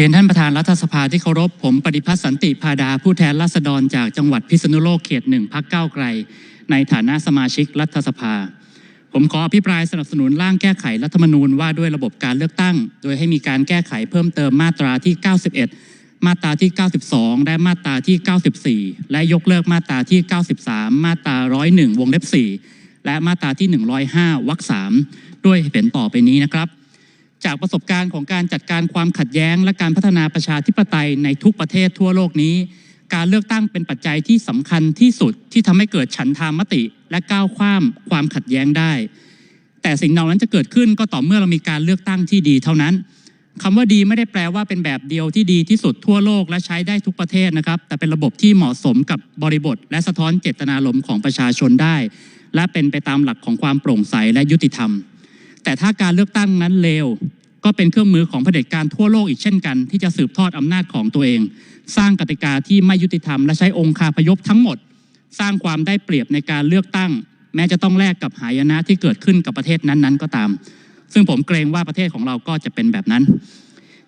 เรียนท่านประธานรัฐสภาที่เคารพ ผมปฏิพัฒน์สันติพาดา ผู้แทนราษฎรจากจังหวัดพิษณุโลกเขตหนึ่งพักเก้าไกล ในฐานะสมาชิกรัฐสภา ผมขออภิปรายสนับสนุนร่างแก้ไขรัฐธรรมนูญว่าด้วยระบบการเลือกตั้ง โดยให้มีการแก้ไขเพิ่มเติมมาตราที่ 91 มาตราที่ 92 และมาตราที่ 94 และยกเลิกมาตราที่ 93 มาตรา 101 วงเล็บ 4 และมาตราที่ 105 วรรค 3 ด้วยเหตุผลต่อไปนี้นะครับ จากประสบการณ์ของการจัดการความขัดแย้ง และการพัฒนาประชาธิปไตยในทุกประเทศทั่วโลกนี้ การเลือกตั้งเป็นปัจจัยที่สำคัญที่สุดที่ทำให้เกิดฉันทามติ และก้าวข้ามความขัดแย้งได้ แต่สิ่งเหล่านั้นจะเกิดขึ้นก็ต่อเมื่อเรามีการเลือกตั้งที่ดีเท่านั้นคำว่าดีไม่ได้แปลว่าเป็นแบบเดียวที่ดีที่สุดทั่วโลกและใช้ได้ทุกประเทศนะครับ แต่เป็นระบบที่เหมาะสมกับบริบท และสะท้อนเจตนารมณ์ของประชาชนได้ และเป็นไปตามหลักของความโปร่งใสและยุติธรรม แต่ถ้าการเลือกตั้งนั้นเลวก็เป็นเครื่องมือของเผด็จการทั่วโลกอีกเช่นกัน ที่จะสืบทอดอำนาจของตัวเอง สร้างกติกาที่ไม่ยุติธรรมและใช้องค์คาพยพทั้งหมด สร้างความได้เปรียบในการเลือกตั้ง แม้จะต้องแลกกับหายนะที่เกิดขึ้นกับประเทศนั้นๆ ก็ตาม ซึ่งผมเกรงว่าประเทศของเราก็จะเป็นแบบนั้น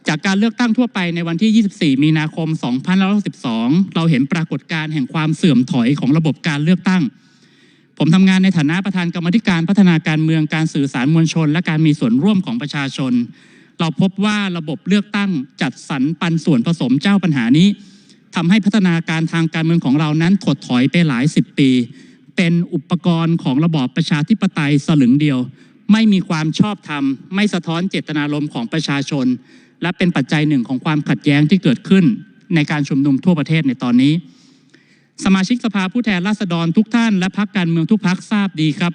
จากการเลือกตั้งทั่วไปในวันที่ 24 มีนาคม 2512เราเห็นปรากฏการณ์แห่งความเสื่อมถอยของระบบการเลือกตั้ง ผมทำงานในฐานะประธานกรรมธิการพัฒนาการเมืองการสื่อสารมวลชน และการมีส่วนร่วมของประชาชน เราพบว่าระบบเลือกตั้งจัดสรรปันส่วนผสมเจ้าปัญหานี้ทำให้พัฒนาการทางการเมืองของเรานั้นถดถอยไปหลายสิบปี เป็นอุปกรณ์ของระบอบประชาธิปไตยสลึงเดียว ไม่มีความชอบธรรม ไม่สะท้อนเจตนารมณ์ของประชาชน และเป็นปัจจัยหนึ่งของความขัดแย้งที่เกิดขึ้น ในการชุมนุมทั่วประเทศในตอนนี้ สมาชิกสภาผู้แทนราษฎรทุกท่าน และพักการเมืองทุกพักทราบดีครับ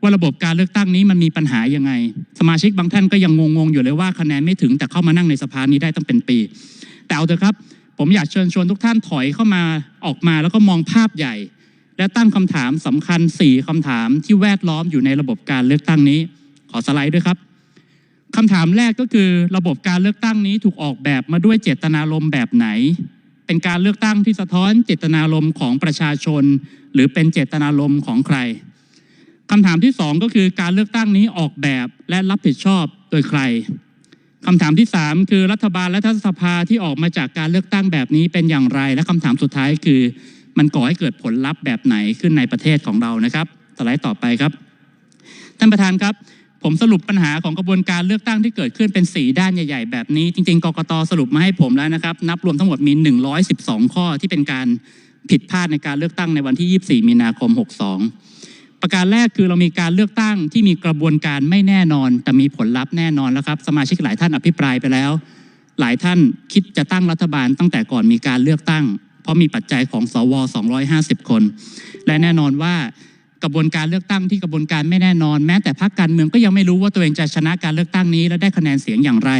ว่าระบบการเลือกตั้งนี้มันมีปัญหายังไง สมาชิกบางท่านก็ยังงงๆอยู่เลยว่าคะแนนไม่ถึงแต่เข้ามานั่งในสภานี้ได้ตั้งเป็นปี แต่เอาเถอะครับ ผมอยากเชิญชวนทุกท่านถอยเข้ามาออกมาแล้วก็มองภาพใหญ่ และตั้งคำถามสำคัญ 4คำถามที่แวดล้อมอยู่ในระบบการเลือกตั้งนี้ ขอสไลด์ด้วยครับคำถามแรกก็คือระบบการเลือกตั้งนี้ถูกออกแบบมาด้วยเจตนารมณ์แบบไหน เป็นการเลือกตั้งที่สะท้อนเจตนารมณ์ของประชาชน หรือเป็นเจตนารมณ์ของใครคำถามที่สองก็คือการเลือกตั้งนี้ออกแบบและรับผิดชอบโดยใครคำถามที่สามคือรัฐบาลและทัศสภาที่ออกมาจากการเลือกตั้งแบบนี้เป็นอย่างไร และคำถามสุดท้ายคือ มันก่อให้เกิดผลลัพธ์แบบไหนขึ้นในประเทศของเรานะครับสไลด์ต่อไปครับ ท่านประธานครับ ผมสรุปปัญหาของกระบวนการเลือกตั้งที่เกิดขึ้นเป็น4ด้านใหญ่ ๆ แบบนี้ จริง ๆกกตสรุปมาให้ผมแล้วนะครับ นับรวมทั้งหมดมี 112 ข้อที่เป็นการผิดพลาดในการเลือกตั้งในวันที่ 24 มีนาคม 62 ประการแรกคือเรามีการเลือกตั้งที่มีกระบวนการไม่แน่นอน แต่มีผลลัพธ์แน่นอนแล้วครับ สมาชิกหลายท่านอภิปรายไปแล้ว หลายท่านคิดจะตั้งรัฐบาลตั้งแต่ก่อนมีการเลือกตั้ง เพราะมีปัจจัยของสว 250 คน และแน่นอนว่า กระบวนการเลือกตั้งที่กระบวนการไม่แน่นอน แม้แต่พรรคการเมืองก็ยังไม่รู้ว่าตัวเองจะชนะการเลือกตั้งนี้ และได้คะแนนเสียงอย่างไร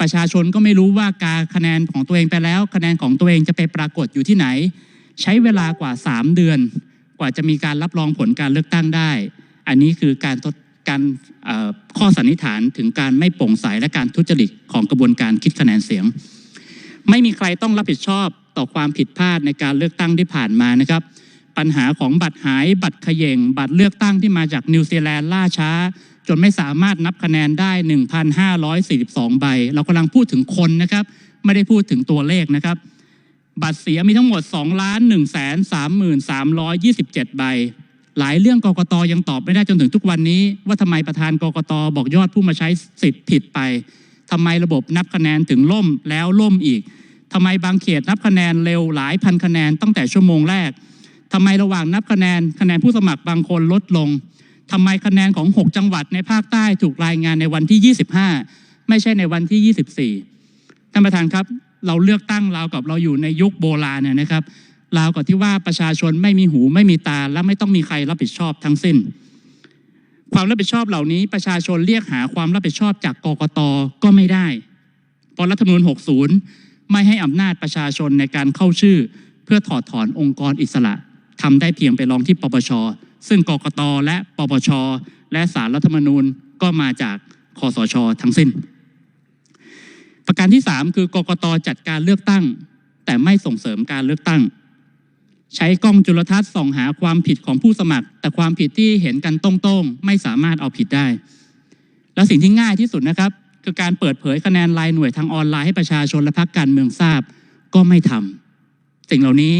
ประชาชนก็ไม่รู้ว่าการคะแนนของตัวเองไปแล้ว คะแนนของตัวเองจะไปปรากฏอยู่ที่ไหน ใช้เวลากว่า 3 เดือน กว่าจะมีการรับรองผลการเลือกตั้งได้ อันนี้คือการทดการข้อสันนิษฐานถึงการไม่โปร่งใสและการทุจริตของกระบวนการคิดคะแนนเสียง ไม่มีใครต้องรับผิดชอบต่อความผิดพลาดในการเลือกตั้งที่ผ่านมานะครับ ปัญหาของบัตรหาย บัตรขยงบัตรเลือกตั้งที่มาจากนิวซีแลนด์ล่าช้า จนไม่สามารถนับคะแนนได้ 1,542 ใบ เรากำลังพูดถึงคนนะครับ ไม่ได้พูดถึงตัวเลขนะครับ บัตรเสียมีทั้งหมด 2 ล้าน1แสน33,327 ใบ หลายเรื่องกกตยังตอบไม่ได้จนถึงทุกวันนี้ ว่าทำไมประธานกกตบอกยอดผู้มาใช้สิทธิ์ผิดไปทำไมระบบนับคะแนนถึงล่มแล้วล่มอีกทำไมบางเขตนับคะแนนเร็วหลายพันคะแนนตั้งแต่ชั่วโมงแรก ทำไมระหว่างนับคะแนนคะแนนผู้สมัครบางคนลดลงทำไมคะแนนของ 6 จังหวัดในภาคใต้ถูกรายงานในวันที่ 25 ไม่ใช่ในวันที่ 24 ท่านประธานครับ เราเลือกตั้งเรากับเราอยู่ในยุคโบราณเนี่ยนะครับราวกับที่ว่าประชาชนไม่มีหูไม่มีตาและไม่ต้องมีใครรับผิดชอบทั้งสิ้น ความรับผิดชอบเหล่านี้ประชาชนเรียกหาความรับผิดชอบจากกกตก็ไม่ได้เพราะรัฐธรรมนูญ 60 ไม่ให้อำนาจประชาชนในการเข้าชื่อ เพื่อถอดถอนองค์กรอิสระ ทำได้เพียงไปร้องที่ปปช ซึ่งกกตและปปช และสารรัฐธรรมนูญก็มาจากคอสช ทั้งสิ้น ประการที่ 3 คือกกตจัดการเลือกตั้ง แต่ไม่ส่งเสริมการเลือกตั้ง ใช้กล้องจุลทรรศน์ส่องหาความผิดของผู้สมัคร แต่ความผิดที่เห็นกันตรงๆ ไม่สามารถเอาผิดได้ และสิ่งที่ง่ายที่สุดนะครับ คือการเปิดเผยคะแนนรายหน่วยทางออนไลน์ให้ประชาชนและพรรคการเมืองทราบก็ไม่ทำสิ่งเหล่านี้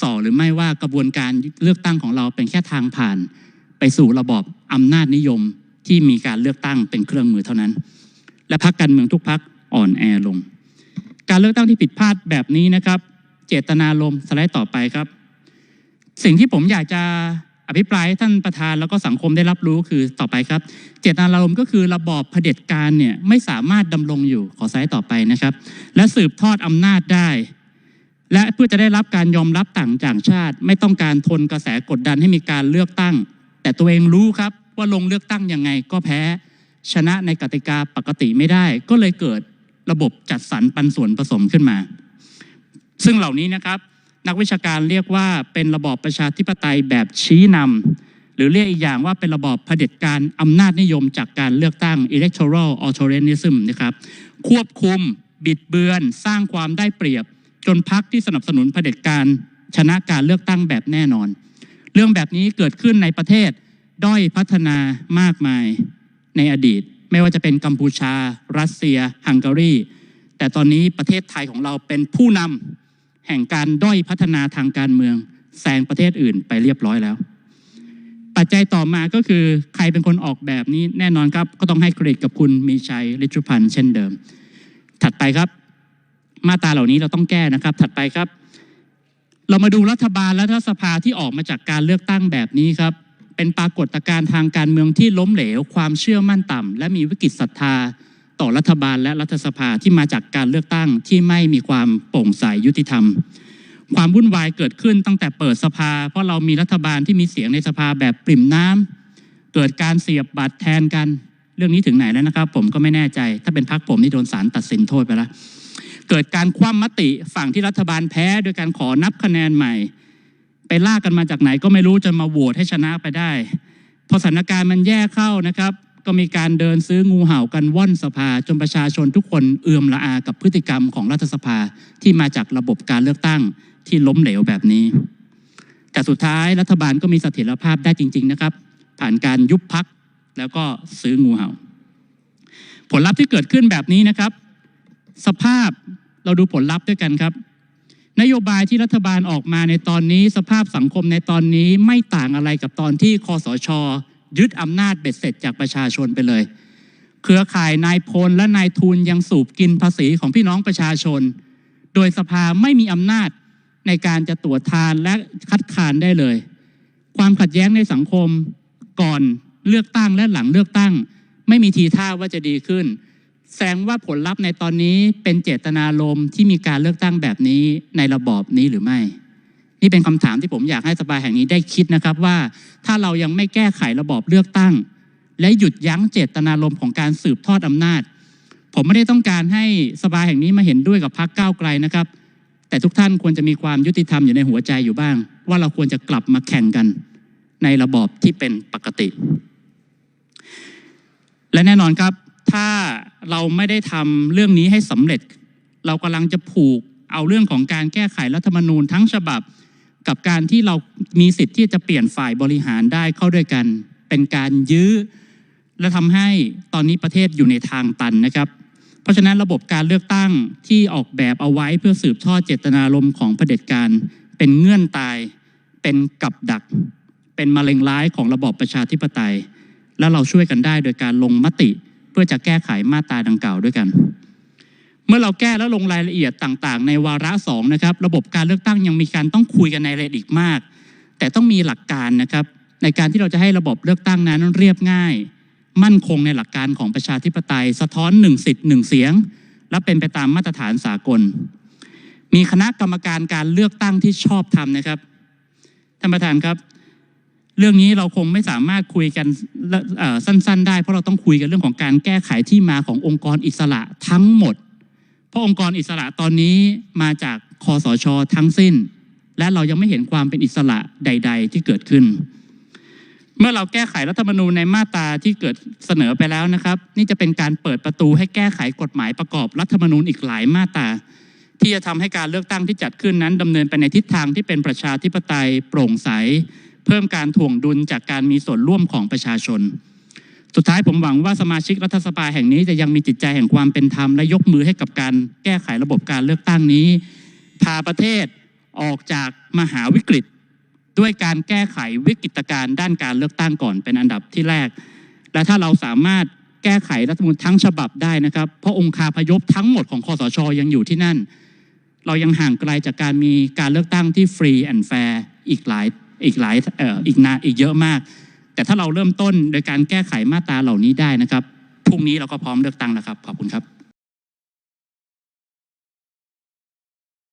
ส่อหรือไม่ว่ากระบวนการเลือกตั้งของเราเป็นแค่ทางผ่าน ไปสู่ระบอบอำนาจนิยมที่มีการเลือกตั้งเป็นเครื่องมือเท่านั้น และพรรคการเมืองทุกพรรคอ่อนแอลง การเลือกตั้งที่ผิดพลาดแบบนี้นะครับ เจตนารมณ์สไลด์ต่อไปครับ สิ่งที่ผมอยากจะอภิปรายให้ท่านประธานแล้วก็สังคมได้รับรู้คือต่อไปครับ เจตนารมณ์ก็คือระบอบเผด็จการเนี่ยไม่สามารถดำรงอยู่ขอสไลด์ต่อไปนะครับ และสืบทอดอำนาจได้ และเพื่อจะได้รับการยอมรับต่างจากชาติ ไม่ต้องการทนกระแสกดดันให้มีการเลือกตั้ง แต่ตัวเองรู้ครับว่าลงเลือกตั้งยังไงก็แพ้ชนะในกติกาปกติไม่ได้ ก็เลยเกิดระบบจัดสรรปันส่วนผสมขึ้นมา ซึ่งเหล่านี้นะครับนักวิชาการเรียกว่าเป็นระบอบประชาธิปไตยแบบชี้นำหรือเรียกอีกอย่างว่าเป็นระบอบเผด็จการอำนาจนิยมจากการเลือกตั้ง electoral authoritarianism นะครับควบคุมบิดเบือน สร้างความได้เปรียบ จนพักที่สนับสนุนเผด็จการชนะการเลือกตั้งแบบแน่นอน เรื่องแบบนี้เกิดขึ้นในประเทศด้อยพัฒนามากมายในอดีต ไม่ว่าจะเป็นกัมพูชา รัสเซีย ฮังการี แต่ตอนนี้ประเทศไทยของเราเป็นผู้นำแห่งการด้อยพัฒนาทางการเมืองแซงประเทศอื่นไปเรียบร้อยแล้ว ปัจจัยต่อมาก็คือใครเป็นคนออกแบบนี้แน่นอนครับ ก็ต้องให้เครดิตกับคุณมีชัยฤชุพันธ์เช่นเดิม ถัดไปครับ มาตราเหล่านี้เราต้องแก้นะครับ ถัดไปครับ เรามาดูรัฐบาลและรัฐสภาที่ออกมาจากการเลือกตั้งแบบนี้ครับ เป็นปรากฏการณ์ทางการเมืองที่ล้มเหลว ความเชื่อมั่นต่ำและมีวิกฤตศรัทธาต่อรัฐบาลและรัฐสภาที่มาจากการเลือกตั้งที่ไม่มีความโปร่งใสยุติธรรม ความวุ่นวายเกิดขึ้นตั้งแต่เปิดสภา เพราะเรามีรัฐบาลที่มีเสียงในสภาแบบปริ่มน้ำเกิดการเสียบบัตรแทนกัน เรื่องนี้ถึงไหนแล้วนะครับ ผมก็ไม่แน่ใจ ถ้าเป็นพักผมนี่โดนศาลตัดสินโทษไปแล้ว เกิดการคว่ำมติฝั่งที่รัฐบาลแพ้โดยการขอนับคะแนนใหม่ ไปลากกันมาจากไหนก็ไม่รู้จนมาโหวตให้ชนะไปได้ พอสถานการณ์มันแย่เข้านะครับ ก็มีการเดินซื้องูเห่ากันว่อนสภาจนประชาชนทุกคนเอื่อมละอากับพฤติกรรมของรัฐสภาที่มาจากระบบการเลือกตั้งที่ล้มเหลวแบบนี้ แต่สุดท้ายรัฐบาลก็มีเสถียรภาพได้จริง ๆนะครับ ผ่านการยุบพักแล้วก็ซื้องูเห่า ผลลัพธ์ที่เกิดขึ้นแบบนี้นะครับ สภาพ เราดูผลลัพธ์ด้วยกันครับ นโยบายที่รัฐบาลออกมาในตอนนี้ สภาพสังคมในตอนนี้ไม่ต่างอะไรกับตอนที่คอสช ยึดอำนาจเบ็ดเสร็จจากประชาชนไปเลย เครือข่ายนายพลและนายทุนยังสูบกินภาษีของพี่น้องประชาชน โดยสภาไม่มีอำนาจในการจะตรวจทานและคัดค้านได้เลย ความขัดแย้งในสังคมก่อนเลือกตั้งและหลังเลือกตั้ง ไม่มีทีท่าว่าจะดีขึ้น แสดงว่าผลลัพธ์ในตอนนี้เป็นเจตนารมณ์ที่มีการเลือกตั้งแบบนี้ในระบอบนี้หรือไม่ นี่เป็นคำถามที่ผมอยากให้สภาแห่งนี้ได้คิดนะครับว่า ถ้าเรายังไม่แก้ไขระบอบเลือกตั้ง และหยุดยั้งเจตนารมณ์ของการสืบทอดอำนาจ ผมไม่ได้ต้องการให้สภาแห่งนี้มาเห็นด้วยกับพรรคก้าวไกลนะครับ แต่ทุกท่านควรจะมีความยุติธรรมอยู่ในหัวใจอยู่บ้าง ว่าเราควรจะกลับมาแข่งกัน ในระบอบที่เป็นปกติ และแน่นอนครับถ้า เราไม่ได้ทำเรื่องนี้ให้สำเร็จ เรากำลังจะผูกเอาเรื่องของการแก้ไขรัฐธรรมนูญทั้งฉบับ กับการที่เรามีสิทธิ์ที่จะเปลี่ยนฝ่ายบริหารได้เข้าด้วยกัน เป็นการยื้อ และทำให้ตอนนี้ประเทศอยู่ในทางตันนะครับ เพราะฉะนั้นระบบการเลือกตั้งที่ออกแบบเอาไว้เพื่อสืบทอดเจตนารมณ์ของเผด็จการ เป็นเงื่อนตาย เป็นกับดัก เป็นมะเร็งร้ายของระบอบประชาธิปไตย และเราช่วยกันได้โดยการลงมติ พื่อจะแก้ไขมาตราดังกล่าวด้วยกัน เมื่อเราแก้และลงรายละเอียดต่างๆ ในวาระสองนะครับ ระบบการเลือกตั้งยังมีการต้องคุยกันในรายละเอียดอีกมาก แต่ต้องมีหลักการนะครับ ในการที่เราจะให้ระบบเลือกตั้งนั้นเรียบง่าย มั่นคงในหลักการของประชาธิปไตย สะท้อนหนึ่งสิทธิ์หนึ่งเสียง และเป็นไปตามมาตรฐานสากล มีคณะกรรมการการเลือกตั้งที่ชอบทำนะครับท่านประธานครับ เรื่องนี้เราคงไม่สามารถคุยกันสั้น ๆ ได้ เพราะเราต้องคุยกันเรื่องของการแก้ไขที่มาขององค์กรอิสระทั้งหมด เพราะองค์กรอิสระตอนนี้มาจากคอสชทั้งสิ้น และเรายังไม่เห็นความเป็นอิสระใด ๆ ที่เกิดขึ้น เมื่อเราแก้ไขรัฐธรรมนูญในมาตราที่เกิดเสนอไปแล้วนะครับ นี่จะเป็นการเปิดประตูให้แก้ไขกฎหมายประกอบรัฐธรรมนูญอีกหลายมาตราที่จะทำให้การเลือกตั้งที่จัดขึ้นนั้นดำเนินไปในทิศทางที่เป็นประชาธิปไตยโปร่งใส เพิ่มการถ่วงดุลจากการมีส่วนร่วมของประชาชน สุดท้ายผมหวังว่าสมาชิกรัฐสภาแห่งนี้จะยังมีจิตใจแห่งความเป็นธรรมและยกมือให้กับการแก้ไขระบบการเลือกตั้งนี้ พาประเทศออกจากมหาวิกฤต ด้วยการแก้ไขวิกฤตการณ์ด้านการเลือกตั้งก่อนเป็นอันดับที่แรก และถ้าเราสามารถแก้ไขรัฐมนูญทั้งฉบับได้นะครับ เพราะองคาพยพทั้งหมดของคอสชยังอยู่ที่นั่น เรายังห่างไกลจากการมีการเลือกตั้งที่ฟรีแอนด์แฟร์อีกหลาย อีกหลายอ,อ,อีกนานอีกเยอะมาก แต่ถ้าเราเริ่มต้นโดยการแก้ไขมาตราเหล่านี้ได้นะครับพรุ่งนี้เราก็พร้อมเลือกตั้งแล้วครับขอบคุณครับ